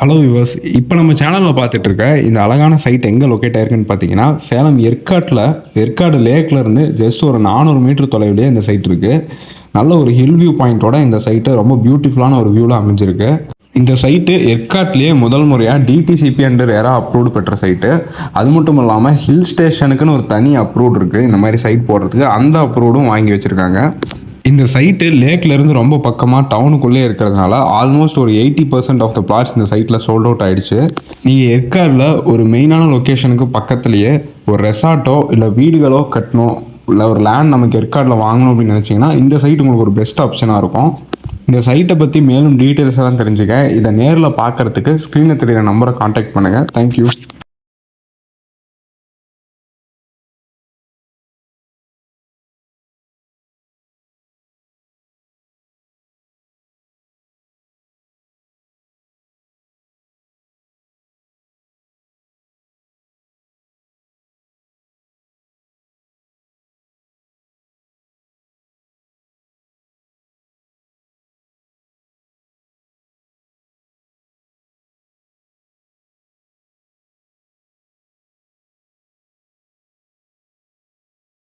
Hello viewers இப்போ நம்ம சேனலில் பார்த்துட்டு இருக்க இந்த அழகான சைட் எங்கே லொக்கேட் ஆயிருக்குன்னு பார்த்தீங்கன்னா சேலம் எற்காட்டில் எற்காடு லேக்லேருந்து ஜஸ்ட் ஒரு நானூறு மீட்டர் தொலைவிலே இந்த சைட் இருக்குது நல்ல ஒரு ஹில் வியூ பாயிண்ட்டோட இந்த சைட்டு ரொம்ப பியூட்டிஃபுல்லான ஒரு வியூவில் அமைஞ்சிருக்கு. இந்த சைட்டு எற்காட்லேயே முதல் முறையாக டிடிசிபி அண்டர் யாராக அப்ரூவ்டு பெற்ற சைட்டு அது மட்டும் இல்லாமல் ஹில் ஸ்டேஷனுக்குன்னு ஒரு தனி அப்ரூவ்டு இருக்குது இந்த மாதிரி சைட் போடுறதுக்கு அந்த அப்ரூவ்டும் வாங்கி வச்சுருக்காங்க. இந்த சைட்டு லேக்லேருந்து ரொம்ப பக்கமாக டவுனுக்குள்ளே இருக்கிறதுனால ஆல்மோஸ்ட் ஒரு eighty percent of the plots இந்த சைட்டில் சோல்ட் அவுட் ஆகிடுச்சு நீங்கள் எற்காரில் ஒரு மெயினான லொக்கேஷனுக்கு பக்கத்துலேயே ஒரு ரெசார்ட்டோ இல்லை வீடுகளோ கட்டணும் இல்லை ஒரு லேண்ட் நமக்கு ஏற்காடில் வாங்கணும் அப்படின்னு நினச்சிங்கன்னா இந்த சைட் உங்களுக்கு ஒரு பெஸ்ட் ஆப்ஷனாக இருக்கும். இந்த சைட்டை பற்றி மேலும் டீட்டெயில்ஸ் எல்லாம் தெரிஞ்சுக்க. இதை நேரில் பார்க்கறதுக்கு ஸ்க்ரீனில் தெரியிற நம்பரை காண்டாக்ட் பண்ணுங்கள் தேங்க்யூ